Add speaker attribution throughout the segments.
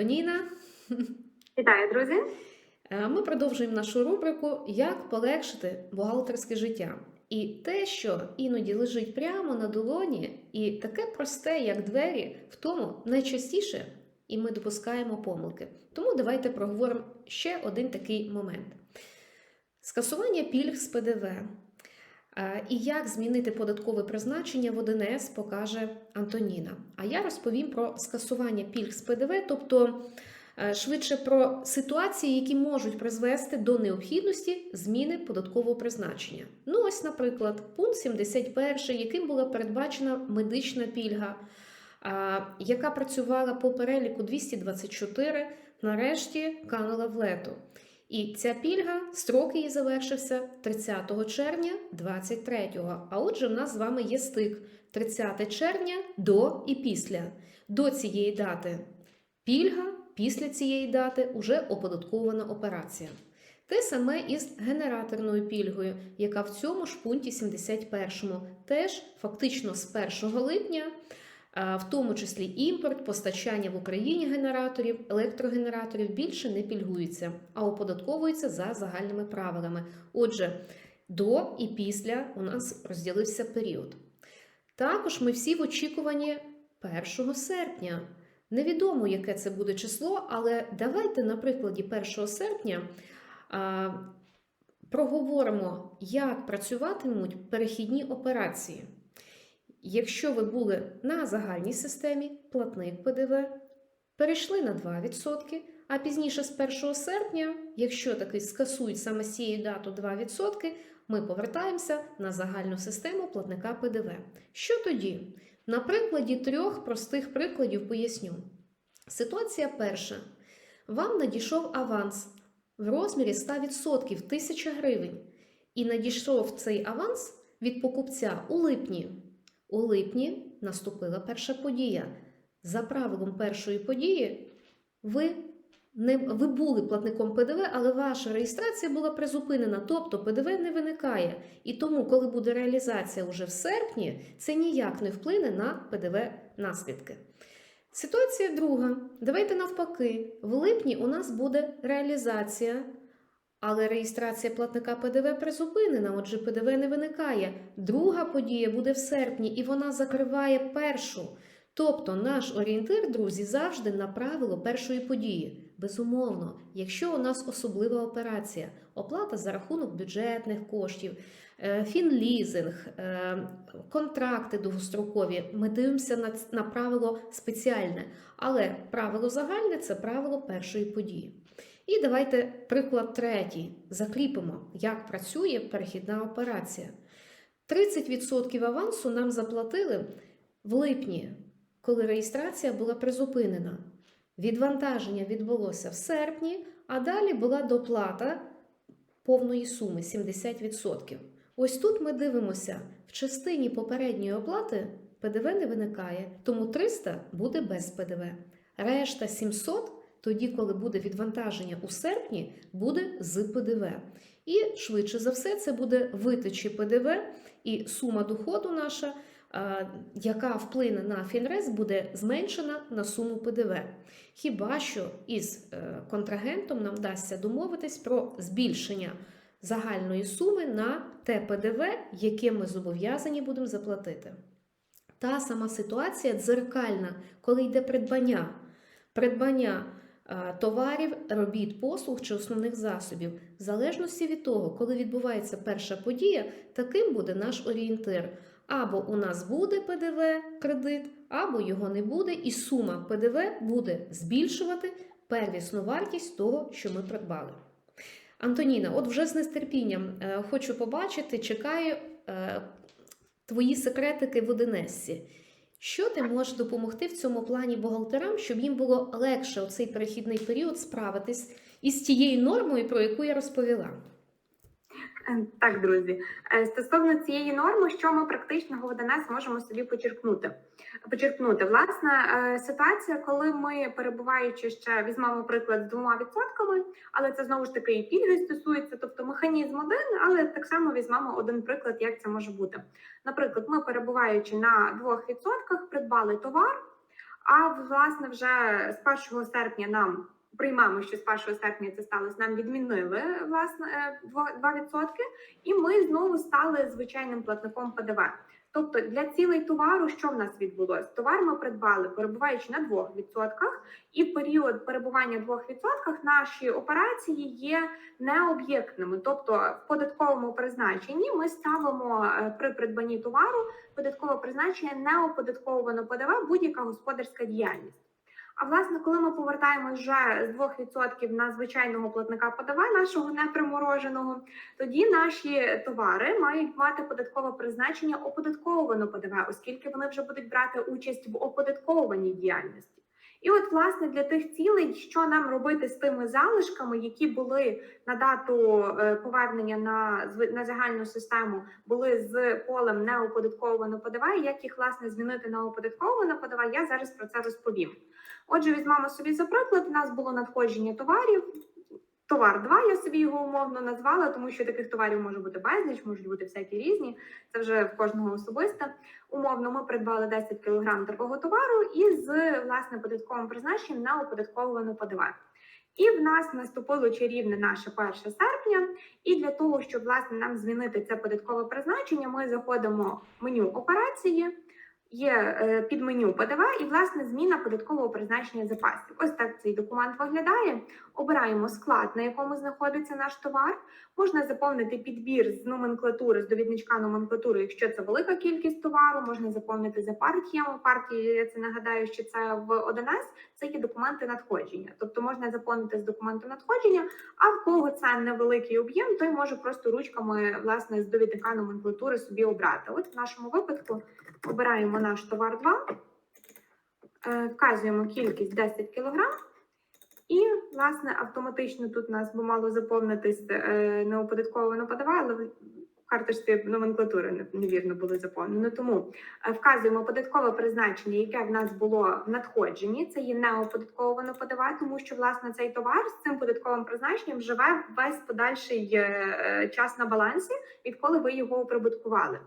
Speaker 1: Антоніна.
Speaker 2: Вітаю, друзі!
Speaker 1: Е, Ми продовжуємо нашу рубрику Як полегшити бухгалтерське життя. І те, що іноді лежить прямо на долоні, і таке просте, як двері, в тому найчастіше і ми допускаємо помилки. Тому давайте проговоримо ще один такий момент: скасування пільг з ПДВ. Е, І як змінити податкове призначення в ОДНС, покаже Антоніна. А я розповім про скасування пільг з ПДВ, тобто е, швидше про ситуації, які можуть призвести до необхідності зміни податкового призначення. Ну, ось, наприклад, пункт 71, яким була передбачена медична пільга, яка працювала по переліку 224, нарешті канула в лету. І ця пільга, строк її завершився 30 червня 23-го. А отже, в нас з вами є стик 30 червня до і після. До цієї дати пільга, після цієї дати уже оподаткована операція. Те саме із генераторною пільгою, яка в цьому ж пункті 71 теж фактично з 1 липня, в тому числі імпорт, постачання в Україні генераторів, електрогенераторів більше не пільгується, а оподатковується за загальними правилами. Отже, до і після у нас розділився період. Також ми всі в очікуванні 1 серпня. Невідомо, яке це буде число, але давайте на прикладі 1 серпня проговоримо, як працюватимуть перехідні операції. Якщо ви були на загальній системі, платник ПДВ, перейшли на 2%, а пізніше з 1 серпня, якщо таки скасують саме з цієї дату 2%, ми повертаємося на загальну систему платника ПДВ. Що тоді? На прикладі трьох простих прикладів поясню. Ситуація перша. Вам надійшов аванс в розмірі 100% 1000 гривень. І надійшов цей аванс від покупця у липні. У липні наступила перша подія. За правилом першої події, ви, не, ви були платником ПДВ, але ваша реєстрація була призупинена, тобто ПДВ не виникає. І тому, коли буде реалізація уже в серпні, це ніяк не вплине на ПДВ наслідки. Ситуація друга. Давайте навпаки. В липні у нас буде реалізація, але реєстрація платника ПДВ призупинена, отже, ПДВ не виникає. Друга подія буде в серпні, і вона закриває першу. Тобто наш орієнтир, друзі, завжди на правило першої події. Безумовно, якщо у нас особлива операція, оплата за рахунок бюджетних коштів, е, фінлізинг, е, контракти довгострокові, ми дивимося на, на правило спеціальне. Але правило загальне це правило першої події. І давайте приклад третій. Закріпимо, як працює перехідна операція. 30% авансу нам заплатили в липні, коли реєстрація була призупинена. Відвантаження відбулося в серпні, а далі була доплата повної суми 70%. Ось тут ми дивимося, в частині попередньої оплати ПДВ не виникає, тому 300 буде без ПДВ. Решта 700 тоді, коли буде відвантаження у серпні, буде з ПДВ. І швидше за все, це буде витечі ПДВ, і сума доходу наша, яка вплине на Фінрес, буде зменшена на суму ПДВ. Хіба що із е, контрагентом нам вдасться домовитись про збільшення загальної суми на те ПДВ, яке ми зобов'язані будемо заплатити. Та сама ситуація дзеркальна, коли йде придбання. Придбання товарів, робіт, послуг чи основних засобів. В залежності від того, коли відбувається перша подія, таким буде наш орієнтир. Або у нас буде ПДВ кредит, або його не буде, і сума ПДВ буде збільшувати первісну вартість того, що ми придбали. Антоніна, от вже з нестерпінням е, хочу побачити, чекаю е, твої секретики в Одинессі. Що ти можеш допомогти в цьому плані бухгалтерам, щоб їм було легше у цей перехідний період справитись із тією нормою, про яку я розповіла?
Speaker 2: Е, Так, друзі, Е, стосовно цієї норми, що ми практичного в ОДНС можемо собі почерпнути? Почерпнути власне е, ситуація, коли ми перебуваючи ще візьмемо приклад з двома відсотками, але це знову ж таки і пільги стосується, тобто механізм один, але так само візьмемо один приклад, як це може бути. Наприклад, ми перебуваючи на двох відсотках, придбали товар. А власне, вже з 1 серпня нам приймаємо, що з 1 серпня це сталося. Нам відмінили власне е, 2%, і ми знову стали звичайним платником ПДВ. Тобто для цілей товару, що в нас відбулося? Товар ми придбали, перебуваючи на 2%, і в період перебування 2% наші операції є необ'єктними. Тобто в податковому призначенні ми ставимо е, при придбанні товару податкове призначення неоподатковано ПДВ будь-яка господарська діяльність. А власне, коли ми повертаємось вже з 2% на звичайного платника ПДВ, нашого непримороженого, тоді наші товари мають мати податкове призначення оподатковано ПДВ, оскільки вони вже будуть брати участь в оподаткованій діяльності. І от, власне, для тих цілей, що нам робити з тими залишками, які були на дату е, повернення на на загальну систему, були з полем неоподатковано ПДВ, як їх власне змінити на оподатковано ПДВ, я зараз про це розповім. Отже, візьмемо собі за приклад. У нас було надходження товарів. Товар 2, я собі його умовно назвала, тому що таких товарів може бути безліч, можуть бути всякі різні. Це вже в кожного особисто. Умовно, ми придбали 10 кг такого товару із власне податковим призначенням на оподатковувану ПДВ. І в нас наступило чарівне наше 1 серпня. І для того, щоб власне нам змінити це податкове призначення, ми заходимо в меню операції. Є е, під меню ПДВ і власне зміна податкового призначення запасів. Ось так цей документ виглядає. Обираємо склад, на якому знаходиться наш товар. Можна заповнити підбір з номенклатури, з довідничка номенклатури, якщо це велика кількість товару. Можна заповнити за партіями. Партії, я це нагадаю, що це в 1С, це є документи надходження. Тобто можна заповнити з документом надходження, а в кого це невеликий об'єм, той може просто ручками власне з довідника номенклатури собі обрати. От в нашому випадку обираємо наш товар 2, е, вказуємо кількість 10 кг. І, власне, автоматично тут у нас би мало заповнитись е, неоподатковано ПДВ, але в карточці номенклатури невірно було заповнено. Тому е, вказуємо податкове призначення, яке в нас було в надходженні. Це є неоподатковано ПДВ, тому що власне цей товар з цим податковим призначенням живе весь подальший е, час на балансі, відколи ви його оприбуткували.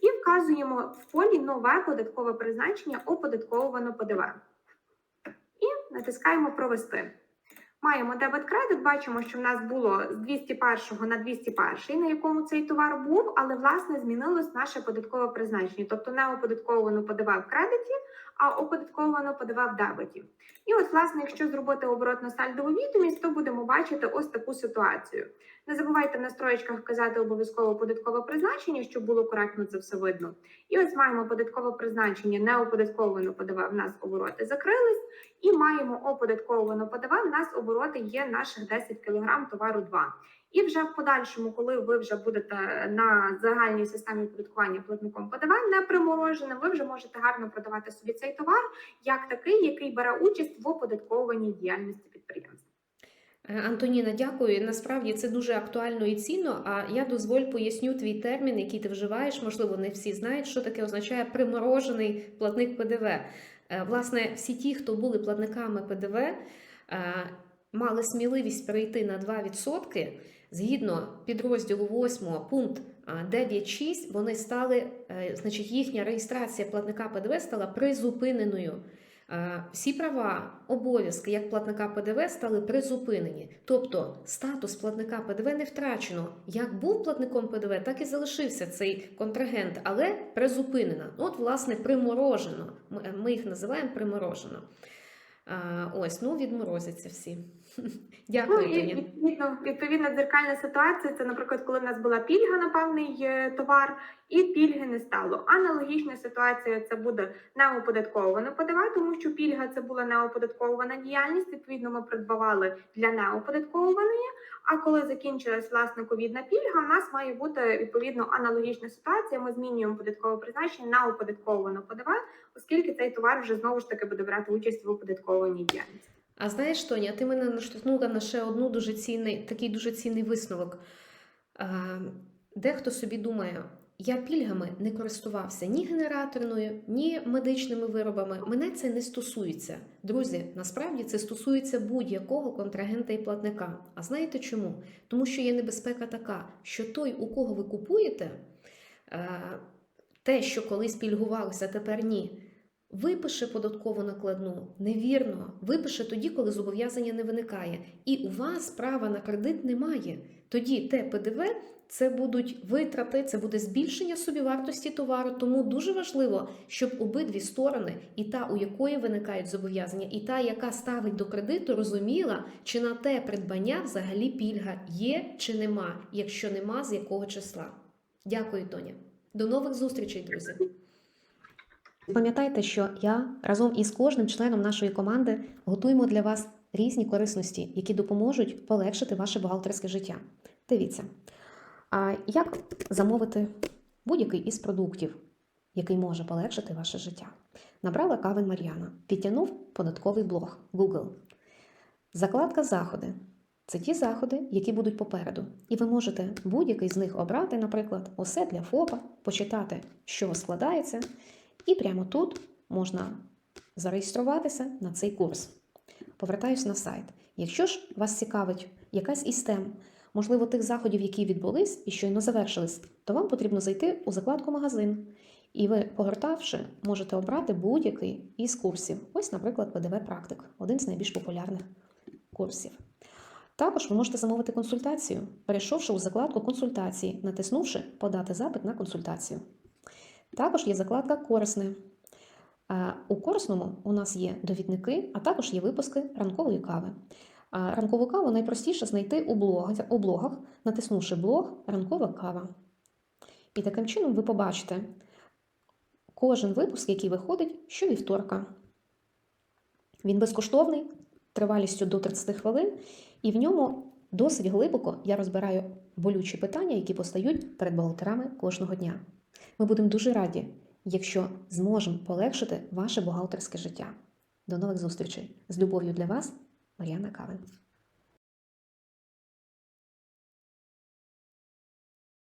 Speaker 2: І вказуємо в полі нове податкове призначення оподатковано ПДВ. І натискаємо провести. Маємо дебет кредит, бачимо, що в нас було з 201 на 201, на якому цей товар був, але власне змінилось наше податкове призначення, тобто не оподатковано ПДВ в кредиті, а оподатковано ПДВ в дебеті. І от, власне, якщо зробити оборотно сальдову відомість, то будемо бачити ось таку ситуацію. Не забувайте в настроєчках вказати обов'язково податкове призначення, щоб було коректно це все видно. І ось маємо податкове призначення, неоподатковано ПДВ, в нас обороти закрились, і маємо оподатковано ПДВ, в нас обороти є наших 10 кг товару 2. І вже в подальшому, коли ви вже будете на загальній системі оподаткування платником ПДВ не примороженим, ви вже можете гарно продавати собі цей товар як такий, який бере участь в оподаткованій діяльності підприємства.
Speaker 1: Е, Антоніна, дякую. Насправді це дуже актуально і цінно. А я дозволь поясню твій термін, який ти вживаєш. Можливо, не всі знають, що таке означає приморожений платник ПДВ. Е, Власне, всі ті, хто були платниками ПДВ, е, мали сміливість перейти на 2%. Згідно підрозділу 8 пункт 9.6, вони стали, е, значить, їхня реєстрація платника ПДВ стала призупиненою. Всі права, обов'язки як платника ПДВ стали призупинені. Тобто статус платника ПДВ не втрачено. Як був платником ПДВ, так і залишився цей контрагент, але призупинено. От, власне, приморожено. Ми- їх називаємо приморожено. Ось, ну відморозяться всі.
Speaker 2: Ну і
Speaker 1: Тоня.
Speaker 2: відповідно, дзеркальна ситуація. Це, наприклад, коли в нас була пільга на певний е, товар, і пільги не стало. Аналогічна ситуація це буде неоподатковано ПДВ, тому що пільга це була неоподаткована діяльність. Відповідно, ми придбавали для неоподаткованої. А коли закінчилась власне ковідна пільга, в нас має бути відповідно аналогічна ситуація. Ми змінюємо податкове призначення на оподатковано ПДВ, оскільки цей товар вже знову ж таки буде брати участь в оподаткованій діяльності.
Speaker 1: А знаєш, Тоня, ти мене наштовхнула на ще одну дуже цінний, такий дуже цінний висновок. Е, Дехто собі думає, я пільгами не користувався ні генераторною, ні медичними виробами. Мене це не стосується. Друзі, насправді це стосується будь-якого контрагента і платника. А знаєте чому? Тому що є небезпека така, що той, у кого ви купуєте, е, те, що колись пільгувалося, тепер ні. Випише податкову накладну невірно, випише тоді, коли зобов'язання не виникає, і у вас права на кредит немає. Тоді те ПДВ це будуть витрати, це буде збільшення собівартості товару. Тому дуже важливо, щоб обидві сторони, і та, у якої виникають зобов'язання, і та, яка ставить до кредиту, розуміла, чи на те придбання взагалі пільга є чи нема. Якщо нема, з якого числа. Дякую, Тоня. До нових зустрічей, друзі. Пам'ятайте, що я разом із кожним членом нашої команди готуємо для вас різні корисності, які допоможуть полегшити ваше бухгалтерське життя. Дивіться, а як замовити будь-який із продуктів, який може полегшити ваше життя? Набрала кавен Мар'яна, підтягнув податковий блог Google. Закладка заходи. Це ті заходи, які будуть попереду. І ви можете будь-який з них обрати, наприклад, усе для ФОПа, почитати, чого складається, і прямо тут можна зареєструватися на цей курс. Повертаюсь на сайт. Якщо ж вас цікавить якась із тем, можливо, тих заходів, які відбулись і щойно завершились, то вам потрібно зайти у закладку магазин. І ви, погортавши, можете обрати будь-який із курсів. Ось, наприклад, ПДВ Практик, один з найбільш популярних курсів. Також ви можете замовити консультацію, перейшовши у закладку консультації, натиснувши Подати запит на консультацію. Також є закладка Корисне. У корисному у нас є довідники, а також є випуски ранкової кави. Ранкову каву найпростіше знайти у блогах, у блогах, натиснувши блог Ранкова кава. І таким чином ви побачите кожен випуск, який виходить щовівторка. Він безкоштовний, тривалістю до 30 хвилин, і в ньому досить глибоко я розбираю болючі питання, які постають перед бухгалтерами кожного дня. Ми будемо дуже раді, якщо зможемо полегшити ваше бухгалтерське життя. До нових зустрічей! З любов'ю для вас, Мар'яна Кавин.